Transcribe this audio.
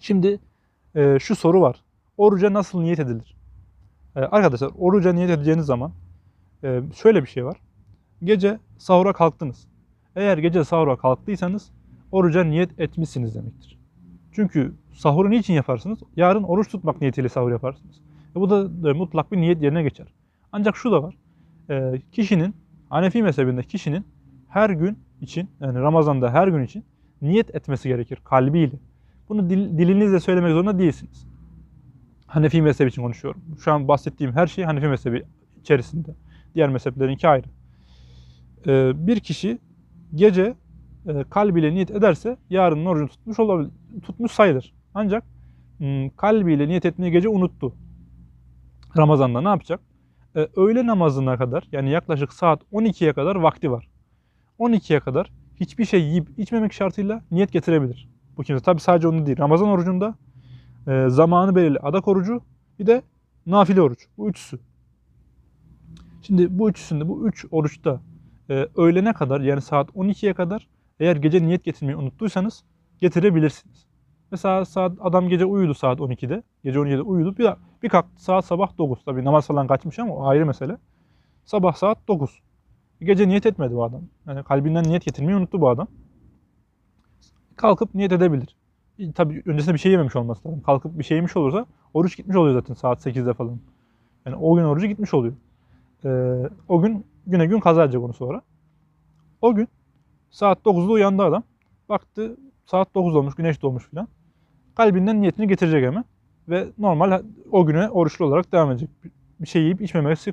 Şimdi e, şu soru var. Oruca nasıl niyet edilir? E, arkadaşlar oruca niyet edeceğiniz zaman e, şöyle bir şey var. Gece sahura kalktınız. Eğer gece sahura kalktıysanız oruca niyet etmişsiniz demektir. Çünkü sahuru niçin yaparsınız? Yarın oruç tutmak niyetiyle sahur yaparsınız. E, bu da e, mutlak bir niyet yerine geçer. Ancak şu da var. E, kişinin, Hanefi mezhebinde kişinin her gün için, yani Ramazan'da her gün için niyet etmesi gerekir kalbiyle. Bunu dil, dilinizle söylemek zorunda değilsiniz. Hanefi mezhebi için konuşuyorum. Şu an bahsettiğim her şey Hanefi mezhebi içerisinde. Diğer mezheplerinki ayrı. Ee, bir kişi gece e, kalbiyle niyet ederse yarının orucunu tutmuş olabilir, tutmuş sayılır. Ancak m, kalbiyle niyet etmeyi gece unuttu. Ramazan'da ne yapacak? Ee, öğle namazına kadar yani yaklaşık saat 12'ye kadar vakti var. 12'ye kadar hiçbir şey yiyip içmemek şartıyla niyet getirebilir. Bu kimse tabi sadece onu değil. Ramazan orucunda e, zamanı belirli adak orucu bir de nafile oruç. Bu üçüsü. Şimdi bu üçüsünde bu üç oruçta e, öğlene kadar yani saat 12'ye kadar eğer gece niyet getirmeyi unuttuysanız getirebilirsiniz. Mesela saat adam gece uyudu saat 12'de. Gece 12'de uyudu. Bir, bir kalktı saat sabah 9. Tabii namaz falan kaçmış ama o ayrı mesele. Sabah saat 9. Gece niyet etmedi bu adam. Yani kalbinden niyet getirmeyi unuttu bu adam. Kalkıp niyet edebilir. E, Tabii öncesinde bir şey yememiş olması lazım. Kalkıp bir şey yemiş olursa oruç gitmiş oluyor zaten saat 8'de falan. Yani o gün orucu gitmiş oluyor. Ee, o gün güne gün kaza edecek onu sonra. O gün saat 9'da uyandı adam. Baktı saat 9 olmuş, güneş doğmuş filan. Kalbinden niyetini getirecek hemen. Ve normal o güne oruçlu olarak devam edecek. Bir şey yiyip içmemesi